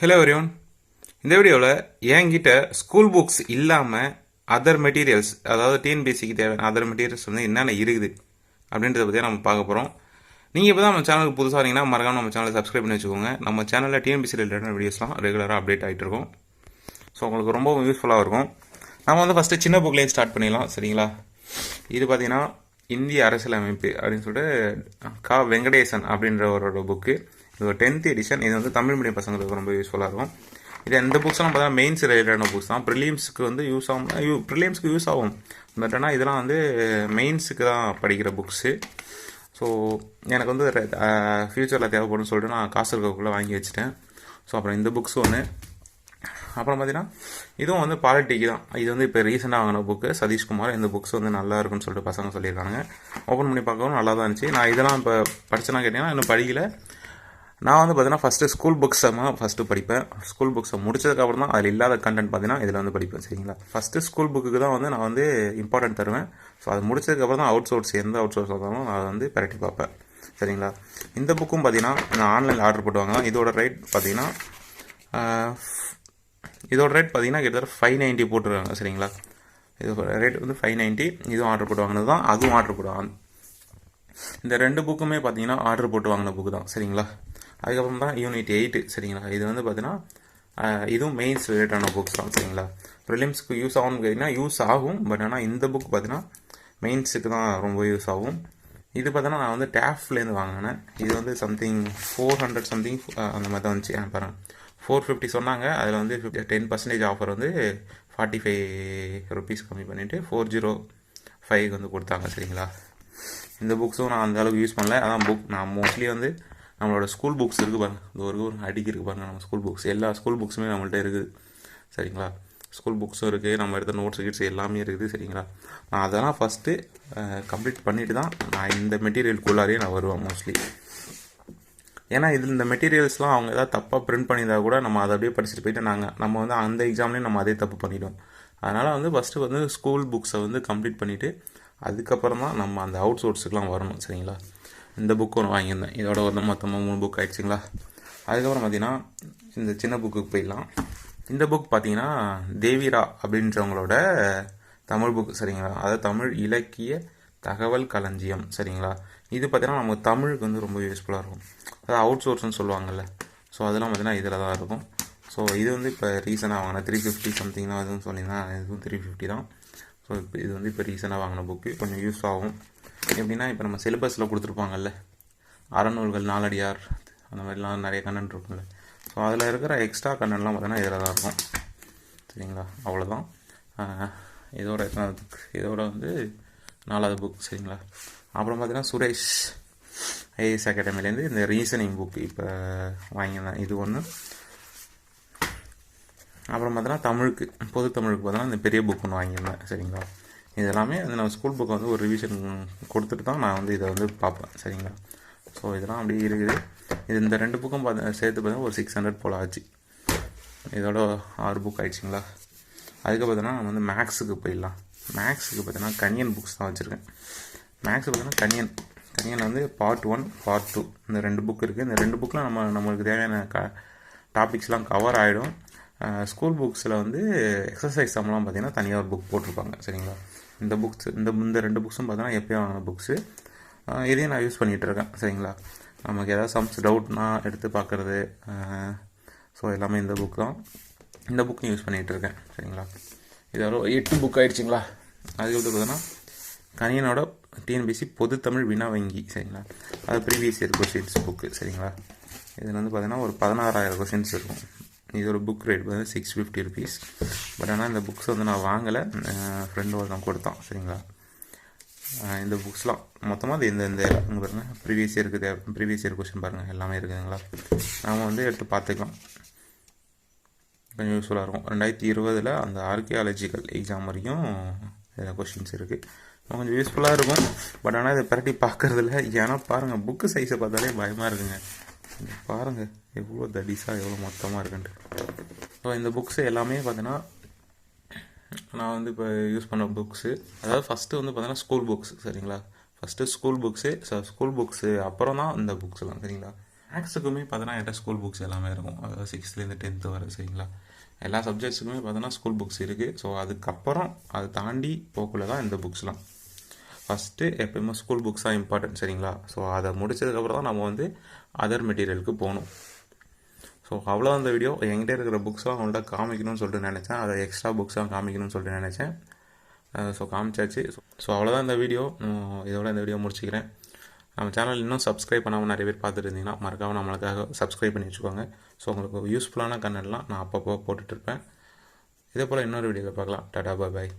Hello வரியோன் இந்த வீடியோவில் என்கிட்ட ஸ்கூல் புக்ஸ் இல்லாமல் அதர் மெட்டீரியல்ஸ் அதாவது டிஎன்பிசிக்கு தேவையான அதர் மெட்டீரியல்ஸ் வந்து என்னென்ன இருக்குது அப்படின்றத பற்றி நம்ம பார்க்க போகிறோம் நீங்கள் இப்போ தான் நம்ம சேனலுக்கு புதுசாக இருந்தீங்கன்னா மறக்காம நம்ம சேனலை சப்ஸ்கிரைப் பண்ணி வச்சுக்கோங்க. நம்ம சேனலில் டிஎன்பிசி ரிலேட்டட் வீடியோஸ்லாம் ரெகுலராக அப்டேட் ஆகிட்டு இருக்கும். ஸோ உங்களுக்கு ரொம்ப யூஸ்ஃபுல்லாக இருக்கும். நம்ம வந்து ஃபஸ்ட்டு சின்ன புக்லேயே ஸ்டார்ட் பண்ணிடலாம் சரிங்களா? இது பார்த்தீங்கன்னா இந்திய அரசியலமைப்பு அப்படின்னு சொல்லிட்டு கா. வெங்கடேசன் அப்படின்றவரோட புக்கு இது டென்த் எடிஷன் இது வந்து தமிழ் மீடியம் பசங்களுக்கு ரொம்ப யூஸ்ஃபுல்லாக இருக்கும். இது எந்த புக்ஸ்லாம் பார்த்தா மெயின்ஸ் ரிலேட்டடான புக்ஸ் தான். ப்ரிலியம்ஸுக்கு வந்து யூஸ் ஆகும். யூ ப்ரிலியம்ஸ்க்கு யூஸ் ஆகும். பட் ஆனால் இதெல்லாம் வந்து மெயின்ஸுக்கு தான் படிக்கிற புக்ஸு ஸோ எனக்கு வந்து ஃப்யூச்சரில் தேவைப்படும்னு சொல்லிட்டு நான் காசு இருக்கக்குள்ளே வாங்கி வச்சுட்டேன். ஸோ அப்புறம் இந்த புக்ஸ் ஒன்று அப்புறம் பார்த்தீங்கன்னா இதுவும் வந்து பாலிட்டிக்கு தான். இது வந்து இப்போ ரீசெண்டாக வாங்கின புக்கு சதீஷ்குமார் இந்த புக்ஸ் வந்து நல்லா இருக்குன்னு சொல்லிட்டு பசங்க சொல்லியிருக்காங்க ஓப்பன் பண்ணி பார்க்கவும் நல்லா தான் இருந்துச்சு. நான் இதெல்லாம் இப்போ படிச்சேன்னா கேட்டிங்கன்னா இன்னும் படிக்கல. நான் வந்து பார்த்தீங்கன்னா ஃபஸ்ட்டு ஸ்கூல் புக்ஸை ஃபஸ்ட்டு படிப்பேன். ஸ்கூல் புக்ஸை முடிச்சதுக்கப்புறம் தான் அதில் இல்லாத கண்டென்ட் பார்த்தீங்கன்னா இதில் வந்து படிப்பேன் சரிங்களா? ஃபஸ்ட்டு ஸ்கூல் புக்கு தான் வந்து நான் வந்து இம்பார்ட்டன்ட் தருவேன். ஸோ அது முடிச்சதுக்கப்புறம் தான் அவுட் சோர்ஸ் எந்த அவுட் சோர்ஸ் வந்தாலும் நான் அதை வந்து பரட்டி பார்ப்பேன் சரிங்களா? இந்த புக்கும் பார்த்தீங்கன்னா நான் ஆன்லைனில் ஆர்டர் போட்டு இதோட ரேட் பார்த்தீங்கன்னா இதோட ரேட் பார்த்தீங்கன்னா கிட்டத்தட்ட ஃபைவ் நைன்ட்டி போட்டுருக்காங்க சரிங்களா? இது ரேட் வந்து ஃபைவ் நைன்ட்டி இதுவும் ஆர்டர் போட்டு வாங்கினது தான் அதுவும் ஆர்டர் போட்டு வாங்க இந்த ரெண்டு புக்குமே பார்த்தீங்கன்னா ஆர்டர் போட்டு வாங்கின புக்கு தான் சரிங்களா? அதுக்கப்புறம் தான் யூனிட் எயிட்டு சரிங்களா? இது வந்து பார்த்தீங்கன்னா இதுவும் மெயின்ஸ் ரிலேட்டான புக்ஸ் தான் சரிங்களா? ப்ரிலிம்ஸ்க்கு யூஸ் ஆகும்னு கேட்டிங்கன்னா யூஸ் ஆகும் பட் ஆனால் இந்த புக் பார்த்தீங்கன்னா மெயின்ஸுக்கு தான் ரொம்ப யூஸ் ஆகும். இது பார்த்தோன்னா நான் வந்து டேஃப்லேருந்து வாங்கினேன். இது வந்து சம்திங் ஃபோர் ஹண்ட்ரட் சம்திங் அந்த மாதிரி தான் வந்துச்சு. பாருங்கள் ஃபோர் ஃபிஃப்டி சொன்னாங்க. அதில் வந்து ஃபிஃப்டி டென் பர்சன்டேஜ் ஆஃபர் வந்து ஃபார்ட்டி ஃபைவ் ருபீஸ் கம்மி பண்ணிவிட்டு ஃபோர் ஜீரோ ஃபைவ் வந்து கொடுத்தாங்க சரிங்களா? இந்த புக்ஸும் நான் அந்த அளவுக்கு யூஸ் பண்ணல. அதான் புக் நான் மோஸ்ட்லி வந்து நம்மளோட ஸ்கூல் புக்ஸ் இருக்குது பாருங்கள் இது ஒரு ஒரு அடிக்கு இருக்குது பாருங்கள் நம்ம ஸ்கூல் புக்ஸ் எல்லா ஸ்கூல் புக்ஸுமே நம்மள்ட்ட இருக்குது. சரிங்களா? ஸ்கூல் புக்ஸும் இருக்குது நம்ம எடுத்த நோட்ஸ் கிட்ஸ் எல்லாமே இருக்குது. சரிங்களா? நான் அதெல்லாம் ஃபஸ்ட்டு கம்ப்ளீட் பண்ணிவிட்டு தான் நான் இந்த மெட்டீரியலுக்குள்ளாரே நான் வருவேன் மோஸ்ட்லி ஏன்னா இதில் இந்த மெட்டீரியல்ஸ்லாம் அவங்க ஏதாவது தப்பாக பிரிண்ட் பண்ணியிருந்தா கூட நம்ம அதை அப்படியே படிச்சுட்டு போயிட்டு நாங்கள் நம்ம வந்து அந்த எக்ஸாம்லேயும் நம்ம அதே தப்பு பண்ணிவிடுவோம் அதனால் வந்து ஃபஸ்ட்டு வந்து ஸ்கூல் புக்ஸை வந்து கம்ப்ளீட் பண்ணிவிட்டு அதுக்கப்புறம் தான் நம்ம அந்த அவுட் சோர்ஸுக்கெலாம் வரணும். சரிங்களா? இந்த புக்கு ஒன்று வாங்கியிருந்தேன். இதோட ஒரு மொத்தமாக மூணு புக் ஆயிடுச்சுங்களா? அதுக்கப்புறம் பார்த்தீங்கன்னா இந்த சின்ன புக்குக்கு போயிடலாம். இந்த புக் பார்த்தீங்கன்னா தேவிரா அப்படின்றவங்களோட தமிழ் புக் சரிங்களா? அதாவது தமிழ் இலக்கிய தகவல் களஞ்சியம் சரிங்களா? இது பார்த்தீங்கன்னா நமக்கு தமிழுக்கு வந்து ரொம்ப யூஸ்ஃபுல்லாக இருக்கும். அதாவது அவுட் சோர்ஸ்னு சொல்லுவாங்கள்ல ஸோ அதெல்லாம் பார்த்தீங்கன்னா இதில் தான் இருக்கும். ஸோ இது வந்து இப்போ ரீசனாக வாங்கின த்ரீ ஃபிஃப்டி சம்திங் தான் அதுவும் சொன்னீங்கன்னா இதுவும் த்ரீ ஃபிஃப்டி தான். ஸோ இப்போ இது வந்து இப்போ ரீசனாக வாங்கின புக்கு கொஞ்சம் யூஸ் ஆகும். எப்படின்னா இப்போ நம்ம சிலபஸில் கொடுத்துருப்பாங்கல்ல அறநூல்கள் நாலடியார் அந்த மாதிரிலாம் நிறைய கண்ணன் இருக்கும்ல. ஸோ அதில் இருக்கிற எக்ஸ்ட்ரா கண்ணன்லாம் பார்த்தீங்கன்னா இதில் தான் இருக்கும். சரிங்களா? அவ்வளோதான் இதோட இதோட வந்து நாலாவது புக் சரிங்களா? அப்புறம் பார்த்தீங்கன்னா சுரேஷ் ஐஏஎஸ் அகாடமிலேருந்து இந்த ரீசனிங் புக் இப்போ வாங்கியிருந்தேன். இது ஒன்று அப்புறம் பார்த்தீங்கன்னா தமிழுக்கு பொது தமிழுக்கு பார்த்தீங்கன்னா இந்த பெரிய புக் ஒன்று வாங்கியிருந்தேன். சரிங்களா? இதெல்லாமே வந்து நான் ஸ்கூல் புக்கை வந்து ஒரு ரிவிஷன் கொடுத்துட்டு தான் நான் வந்து இதை வந்து பார்ப்பேன் சரிங்களா? ஸோ இதெல்லாம் அப்படியே இருக்குது. இது இந்த ரெண்டு புக்கும் பார்த்து சேர்த்து பார்த்தீங்கன்னா ஒரு சிக்ஸ் ஹண்ட்ரட் போல் ஆச்சு. இதோட ஆறு புக் ஆயிடுச்சுங்களா? அதுக்கு பார்த்தோன்னா நம்ம வந்து மேக்ஸுக்கு போயிடலாம். மேக்ஸுக்கு பார்த்தீங்கன்னா கனியன் புக்ஸ் தான் வச்சுருக்கேன். மேக்ஸ் பார்த்தீங்கன்னா கனியன் கனியன் வந்து பார்ட் ஒன் பார்ட் டூ இந்த ரெண்டு புக் இருக்குது இந்த ரெண்டு புக்கில் நம்ம நம்மளுக்கு தேவையான க டாபிக்ஸ்லாம் கவர் ஆகிடும் ஸ்கூல் புக்ஸில் வந்து எக்ஸசைஸ் சம்லாம் பார்த்தீங்கன்னா தனியாக ஒரு புக் போட்டிருப்பாங்க சரிங்களா? இந்த புக்ஸ் இந்த இந்த ரெண்டு புக்ஸும் பார்த்தீங்கன்னா எப்போயும் வாங்கின புக்ஸு இதையும் நான் யூஸ் பண்ணிகிட்ருக்கேன் சரிங்களா? நமக்கு ஏதாவது சம்ஸ் டவுட்னா எடுத்து பார்க்குறது ஸோ எல்லாமே இந்த புக் தான். இந்த புக்கும் யூஸ் பண்ணிகிட்ருக்கேன் சரிங்களா? இதோட எட்டு புக் ஆகிடுச்சிங்களா அதுக்கப்புறம் பார்த்தீங்கன்னா கனியனோட டிஎன்பிசி பொது தமிழ் வினா வங்கி சரிங்களா? அது ப்ரீவியஸ் இயர் கொஸ்டின்ஸ் புக்கு சரிங்களா? இதில் வந்து பார்த்தீங்கன்னா ஒரு பதினாறாயிரம் கொஸ்டின்ஸ் இருக்கும். இது ஒரு புக் ரேட் வந்து சிக்ஸ் ஃபிஃப்டி ருபீஸ் பட் ஆனால் இந்த புக்ஸ் வந்து நான் வாங்கலை. ஃப்ரெண்டு ஒருத்தன் கொடுத்தான் சரிங்களா? இந்த புக்ஸ்லாம் மொத்தமாக அது இந்த இந்த இங்கே பாருங்கள் ப்ரீவியஸ் இயருக்கு ப்ரீவியஸ் இயர் கொஸ்டின் பாருங்கள் எல்லாமே இருக்குதுங்களா நாம் வந்து எடுத்து பார்த்துக்கலாம். கொஞ்சம் யூஸ்ஃபுல்லாக இருக்கும். ரெண்டாயிரத்தி இருபதில் அந்த ஆர்கியாலஜிக்கல் எக்ஸாம் வரைக்கும் இதில் கொஷின்ஸ் இருக்குது கொஞ்சம் யூஸ்ஃபுல்லாக இருக்கும். பட் ஆனால் இதை பரட்டி பார்க்குறதில்ல. ஏன்னா பாருங்கள் புக்கு சைஸை பார்த்தாலே பயமாக இருக்குங்க. பாருங்கள் எவ்வளோ தடிஸாக எவ்வளோ மொத்தமாக இருக்குன்ட்டு. ஸோ இந்த புக்ஸு எல்லாமே பார்த்தீங்கன்னா நான் வந்து இப்போ யூஸ் பண்ண புக்ஸு அதாவது ஃபஸ்ட்டு வந்து பார்த்தீங்கன்னா ஸ்கூல் புக்ஸ் சரிங்களா? First school books so school books அப்புறம் தான் இந்த புக்ஸ்லாம் சரிங்களா? மேக்ஸுக்குமே பார்த்தீங்கன்னா என்கிட்ட ஸ்கூல் புக்ஸ் எல்லாமே இருக்கும். அதாவது சிக்ஸ்த்லேருந்து டென்த்து வர சரிங்களா? எல்லா சப்ஜெக்ட்ஸுக்குமே பார்த்தோன்னா ஸ்கூல் புக்ஸ் இருக்குது ஸோ அதுக்கப்புறம் அதை தாண்டி போக்குள்ள தான் இந்த புக்ஸ்லாம் ஃபஸ்ட்டு எப்பயுமே ஸ்கூல் புக்ஸ் தான் இம்பார்ட்டன்ட் சரிங்களா? ஸோ அதை முடித்ததுக்கப்புறம் தான் நம்ம வந்து அதர் மெட்டீரியலுக்கு போகணும். ஸோ அவ்வளோ அந்த வீடியோ என்கிட்ட இருக்கிற புக்ஸாக அவங்கள்ட்ட காமிக்கணும்னு சொல்லிட்டு நினச்சேன். அதை எக்ஸ்ட்ரா புக்ஸாக காமிக்கணும்னு சொல்லிட்டு நினச்சேன். ஸோ காமிச்சாச்சு. ஸோ அவ்வளோதான் இந்த வீடியோ இதோட இந்த வீடியோ முடிச்சுக்கிறேன். நம்ம சேனல் இன்னும் சப்ஸ்கிரைப் பண்ணாமல் நிறைய பேர் பார்த்துட்டு இருந்தீங்கன்னா மறக்காமல் நம்மளுக்காக சப்ஸ்கிரைப் பண்ணி வச்சுக்கோங்க. ஸோ உங்களுக்கு யூஸ்ஃபுல்லான கண்டென்ட்லாம் நான் அப்பப்போ போட்டுட்ருப்பேன் இதே போல் இன்னொரு வீடியோவில் பார்க்கலாம். டாடா பாய் பாய்